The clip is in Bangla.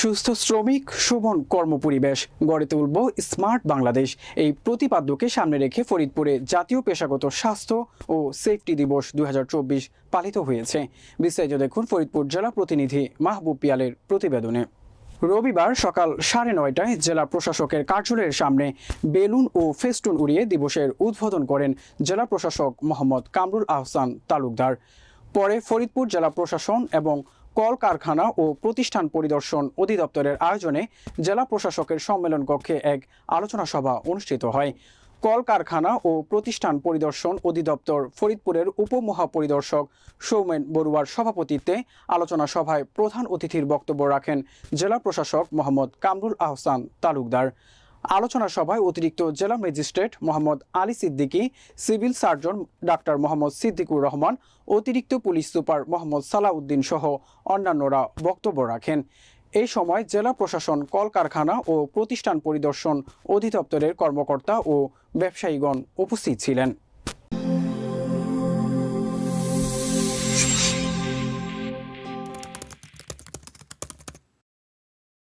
সুস্থ শ্রমিক শোভন কর্মপরিবেশ। গড়ে তুলব স্মার্ট বাংলাদেশ। এই প্রতিপাদ্যকে সামনে রেখে ফরিদপুরে জাতীয় পেশাগত স্বাস্থ্য ও সেফটি দিবস দুই পালিত হয়েছে। বিস্তারিত দেখুন ফরিদপুর জেলা প্রতিনিধি মাহবুব পিয়ালের প্রতিবেদনে। রবিবার সকাল সাড়ে নয়টায় জেলা প্রশাসকের কার্যালয়ের সামনে বেলুন ও ফেস্টুন উড়িয়ে দিবসের উদ্বোধন করেন জেলা প্রশাসক মোহাম্মদ কামরুল আহসান তালুকদার। পরে ফরিদপুর জেলা প্রশাসন এবং কল কারখানা ও প্রতিষ্ঠান পরিদর্শন অধিদপ্তরের আয়োজনে জেলা প্রশাসকের সম্মেলন কক্ষে এক আলোচনা সভা অনুষ্ঠিত হয়। কল কারখানা ও প্রতিষ্ঠান পরিদর্শন অধিদপ্তর ফরিদপুরের উপমহাপরিদর্শক সৌমেন বড়ুয়ার সভাপতিত্বে আলোচনা সভায় প্রধান অতিথির বক্তব্য রাখেন জেলা প্রশাসক মোহাম্মদ কামরুল আহসান তালুকদার। আলোচনা সভায় অতিরিক্ত জেলা magistrate Mohammad Ali Siddiqui, civil surgeon doctor Mohammad Siddiqur Rahman, অতিরিক্ত পুলিশ সুপার মোহাম্মদ সালাউদ্দিন সহ অন্যান্যরা বক্তব্য রাখেন। এই সময় জেলা প্রশাসন, কলকারখানা ও প্রতিষ্ঠান পরিদর্শন অধিদপ্তরের কর্মকর্তা ও ব্যবসায়ীগণ উপস্থিত ছিলেন।